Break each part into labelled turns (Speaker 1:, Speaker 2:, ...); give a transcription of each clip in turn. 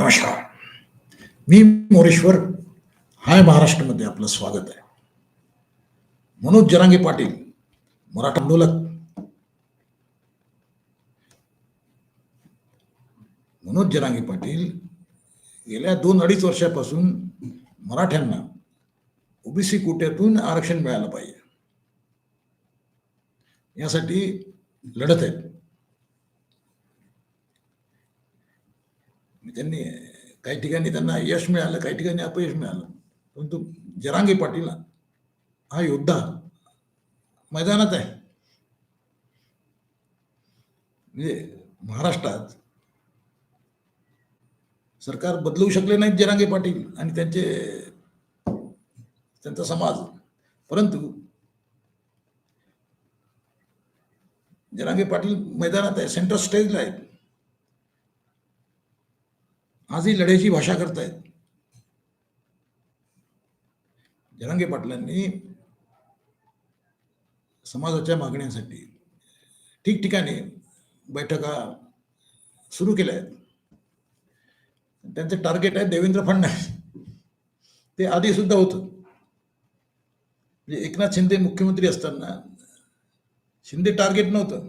Speaker 1: नमस्कार. मी मोरेश्वर. हाय महाराष्ट्रामध्ये आपलं स्वागत आहे. मनोज जरांगे पाटील मराठा आंदोलक. मनोज जरांगे पाटील गेल्या दोन अडीच वर्षापासून मराठ्यांना ओबीसी कोट्यातून आरक्षण मिळालं पाहिजे. यासाठी लढत आहेत. त्यांनी काही ठिकाणी त्यांना यश मिळालं काही ठिकाणी अपयश मिळालं. परंतु जरांगे पाटील हा योद्धा मैदानात आहे. म्हणजे महाराष्ट्रात सरकार बदलवू शकले नाहीत जरांगे पाटील आणि त्यांचे त्यांचा समाज. परंतु जरांगे पाटील मैदानात आहे सेंट्रल स्टेजला आहेत. आजही लढ्याची भाषा करतायत. जरांगे पाटलांनी समाजाच्या मागण्यांसाठी ठिकठिकाणी बैठका सुरू केल्या आहेत त्यांचं टार्गेट आहे देवेंद्र फडणवीस. ते आधी सुद्धा होतं. म्हणजे एकनाथ शिंदे मुख्यमंत्री असताना शिंदे टार्गेट नव्हतं.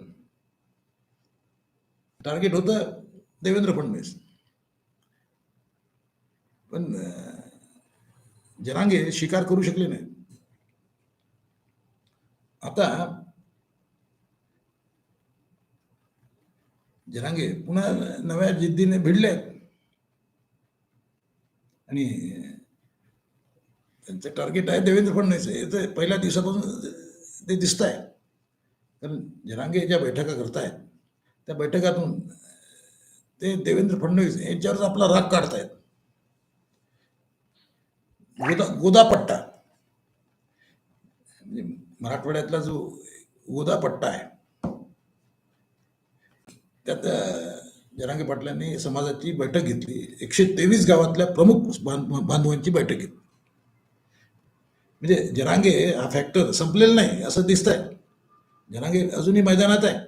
Speaker 1: टार्गेट होतं देवेंद्र फडणवीस. पण अं, जरांगे करू शकले नाही आता जरांगे पुन्हा नव्या जिद्दीने भिडले आणि त्यांचं टार्गेट आहे देवेंद्र फडणवीस. हे पहिल्या दिवसापासून ते दिसत आहे कारण जरांगे ज्या बैठका करतायत त्या बैठकातून ते देवेंद्र फडणवीस यांच्यावरच आपला राग काढतायत. गोदा गोदापट्टा. म्हणजे मराठवाड्यातला जो गोदापट्टा आहे त्यात जरांगे पाटलांनी समाजाची बैठक घेतली. एकशे तेवीस गावातल्या प्रमुख बांधवांची बैठक घेतली. म्हणजे जरांगे हा फॅक्टर संपलेला नाही असं दिसतंय. जरांगे अजूनही मैदानात आहे.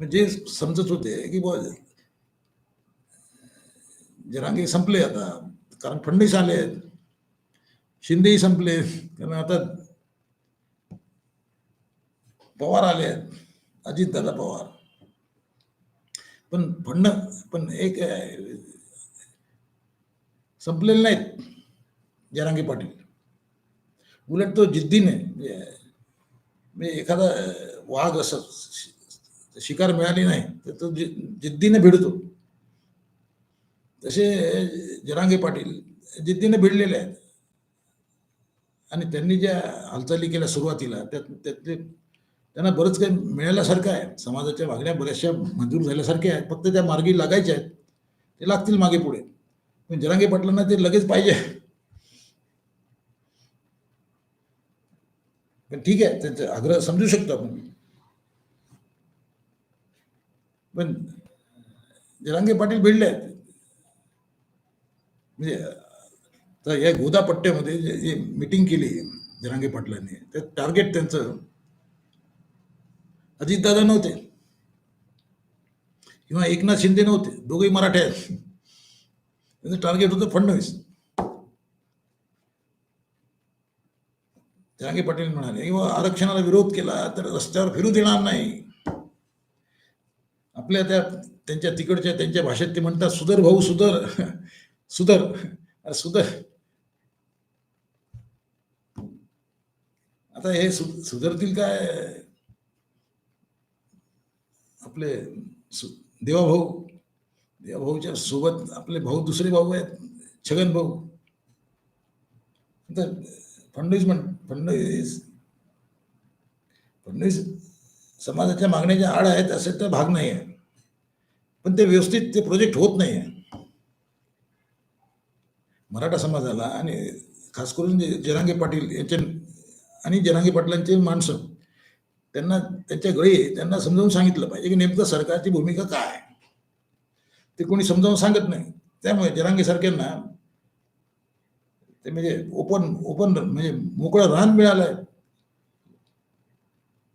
Speaker 1: म्हणजे समजत होते की बॉ जरांगे संपले आता. कारण फडणीस आले आहेत शिंदेही संपले. कारण आता पवार आले आहेत. अजितदादा पवार. पण फंड पण एक संपलेले नाहीत जरांगी पाटील. उलट तो जिद्दीने म्हणजे, म्हणजे एखादा वाघ असं शिकार मिळाली नाही तर तो जिद्दीने भिडतो. तसे जरांगे पाटील जिद्दीने भिडलेले आहेत. आणि त्यांनी ज्या हालचाली केल्या सुरुवातीला त्यात त्यातले त्यांना बरंच काही मिळाल्यासारखं आहे. समाजाच्या मागण्या बऱ्याचशा मंजूर झाल्यासारख्या आहेत. फक्त त्या मार्गी लागायच्या आहेत. ते लागतील मागे पुढे. पण जरांगे पाटलांना ते लगेच पाहिजे. पण ठीक आहे त्यांचा आग्रह समजू शकतो आपण. पण जरांगे पाटील भिडले आहेत. म्हणजे तर या गोदा पट्ट्यामध्ये जे जे मिटिंग केली जरांगे पाटलांनी ते टार्गेट त्यांचं अजितदादा नव्हते. किंवा एकनाथ शिंदे नव्हते. दोघेही मराठे आहेत. त्यांचं टार्गेट होतं फडणवीस. जरांगे पाटील म्हणाले किंवा आरक्षणाला विरोध केला तर रस्त्यावर फिरू देणार नाही. आपल्या त्या त्यांच्या तिकडच्या त्यांच्या भाषेत ते म्हणतात सुधर भाऊ सुधर. सुधर. अरे सुधर. आता हे सु- सुधरतील काय? आपले सु- देवाभाऊ. देवाभाऊच्या सोबत आपले भाऊ दुसरे भाऊ आहेत. छगन भाऊ. तर फडणवीस म्हण फडणवीस फडणवीस समाजाच्या मागण्याच्या आड आहेत असे तर भाग नाही आहे पण ते व्यवस्थित ते प्रोजेक्ट होत नाही आहे मराठा समाजाला आणि खास करून जे जरांगे पाटील यांचे आणि जरांगे पाटलांचे माणसं त्यांना त्यांच्या गळे त्यांना समजावून सांगितलं पाहिजे की नेमकं सरकारची भूमिका काय आहे. ते कोणी समजावून सांगत नाही. त्यामुळे जरांगे सारख्यांना ते म्हणजे ओपन ओपन म्हणजे मोकळं रान मिळालं आहे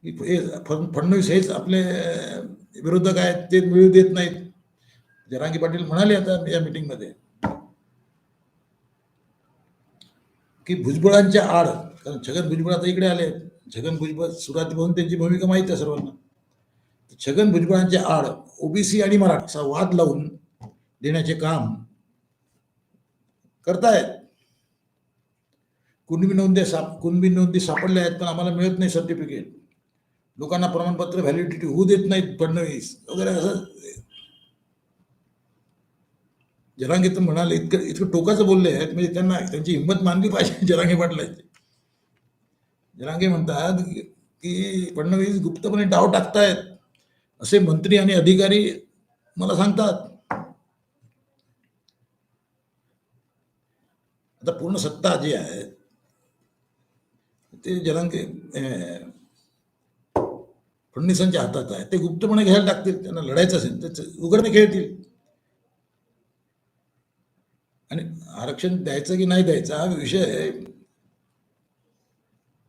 Speaker 1: की हे फड- फडणवीस हेच आपले विरोधक आहेत ते मिळू देत नाहीत. जरांगी पाटील म्हणाले आता या मीटिंगमध्ये की भुजबळांच्या आड कारण छगन भुजबळ आता इकडे आले छगन भुजबळ सुरुवातीपासून त्यांची भूमिका माहिती आहे सर्वांना. छगन भुजबळांच्या आड ओबीसी आणि मराठा असा वाद लावून देण्याचे काम करतायत. कुणबी नोंदी साप कुणबी नोंदी सापडल्या आहेत पण आम्हाला मिळत नाही सर्टिफिकेट. लोकांना प्रमाणपत्र व्हॅलिडिटी होऊ देत नाहीत फडणवीस. वगैरे असं जरांगे तर म्हणाले इतकं इतकं टोकाचं बोलले आहेत म्हणजे त्यांना त्यांची हिंमत मानली पाहिजे जरांगे पाटलाची. जरांगे म्हणतात की- फडणवीस गुप्तपणे डाव टाकतायत असे मंत्री आणि अधिकारी मला सांगतात. आता पूर्ण सत्ता जी आहे ते जरांगे फडणवीसांच्या हातात आहे. ते गुप्तपणे घ्यायला टाकतील त्यांना लढायचं असेल तर ते उघडणे खेळतील. आणि आरक्षण द्यायचं की नाही द्यायचं हा विषय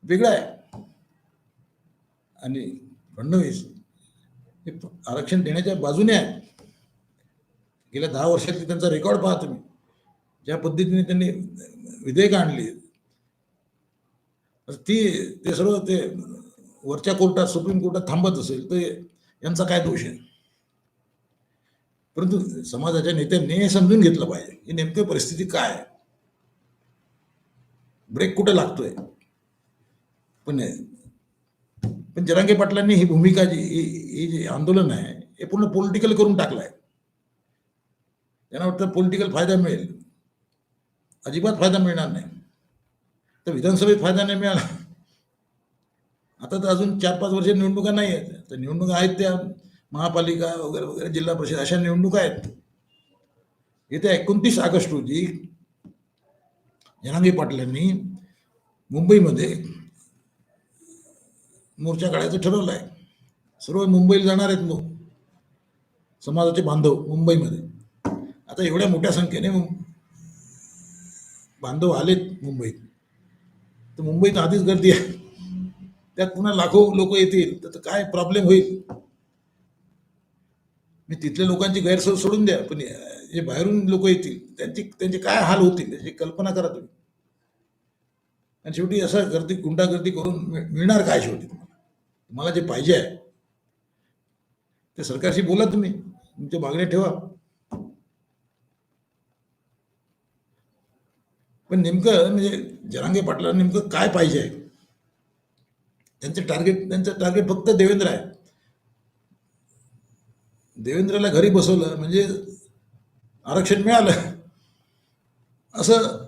Speaker 1: वेगळा आहे. आणि फडणवीस हे आरक्षण देण्याच्या बाजूने आहे. गेल्या दहा वर्षातली त्यांचा रेकॉर्ड पाहा तुम्ही. ज्या पद्धतीने त्यांनी विधेयक आणली. तर ती ते सर्व ते वरच्या कोर्टात सुप्रीम कोर्टात थांबत असेल तर यांचा काय दोष आहे? परंतु समाजाच्या नेत्यांनी हे समजून घेतलं पाहिजे. की नेमकी परिस्थिती काय आहे? ब्रेक कुठे लागतोय? पण पण जरांगे पाटलांनी ही भूमिका जी ही जे आंदोलन आहे हे पूर्ण पॉलिटिकल करून टाकलं आहे त्यांना वाटतं पॉलिटिकल फायदा मिळेल. अजिबात फायदा मिळणार नाही. तर विधानसभेत फायदा नाही मिळाला. आता तर अजून चार पाच वर्ष निवडणुका नाही आहेत. तर निवडणुका आहेत त्या. महापालिका वगैरे वगैरे जिल्हा परिषद अशा निवडणुका आहेत. येत्या एकोणतीस ऑगस्ट रोजी जनांगी पाटलांनी मुंबईमध्ये मोर्चा काढायचं ठरवलं आहे सर्व मुंबईला जाणार आहेत मग समाजाचे बांधव मुंबईमध्ये. आता एवढ्या मोठ्या संख्येने बांधव आलेत मुंबईत. तर मुंबईत आधीच गर्दी आहे. त्यात पुन्हा लाखो लोक येतील. तर काय प्रॉब्लेम होईल? मी तिथल्या लोकांची गैरसोय सोडून द्या पण जे बाहेरून लोक येतील त्यांची त्यांचे काय हाल होतील याची कल्पना करा तुम्ही. आणि शेवटी असं गर्दी गुंडागर्दी करून मिळणार काय शेवटी तुम्हाला? तुम्हाला जे पाहिजे आहे ते सरकारशी बोला तुम्ही तुमच्या मागण्या ठेवा. पण नेमकं म्हणजे जरांगे पाटलांना नेमकं काय पाहिजे आहे? त्यांचं टार्गेट त्यांचं टार्गेट फक्त देवेंद्र आहे. देवेंद्रला घरी बसवलं म्हणजे आरक्षण मिळालं. असं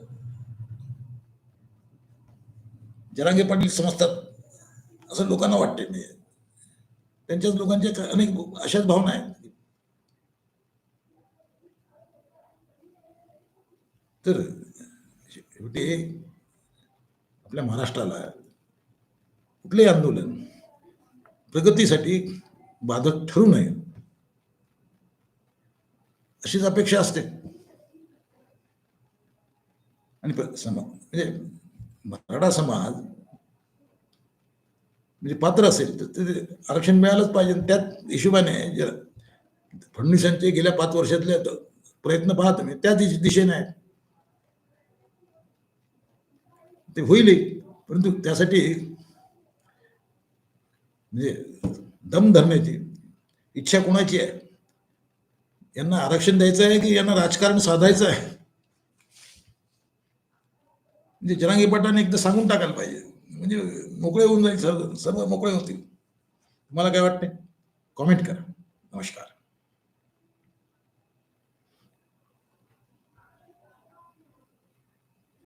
Speaker 1: जरांगे पाटील समजतात. असं लोकांना वाटते. म्हणजे त्यांच्याच लोकांच्या अनेक अशाच भावना आहेत. तर शेवटी आपल्या महाराष्ट्राला कुठलेही आंदोलन प्रगतीसाठी बाधक ठरू नये. अशीच अपेक्षा असते. आणि प- समा म्हणजे मराठा समाज म्हणजे पात्र असेल तर ते आरक्षण मिळालंच पाहिजे. त्यात त्याच हिशोबाने जर फडणवीसांचे गेल्या पाच वर्षातले प्रयत्न पाहत मी त्या दिश- दिशेने आहेत. ते होईलही परंतु त्यासाठी म्हणजे दम धरण्याची इच्छा कोणाची आहे? यांना आरक्षण द्यायचं आहे की यांना राजकारण साधायचं आहे? म्हणजे जरांगी पाटलाने एकदा सांगून टाकायला पाहिजे. म्हणजे मोकळे होऊन जाईल सर्व सर्व मोकळे होतील. तुम्हाला काय वाटते कॉमेंट करा. नमस्कार.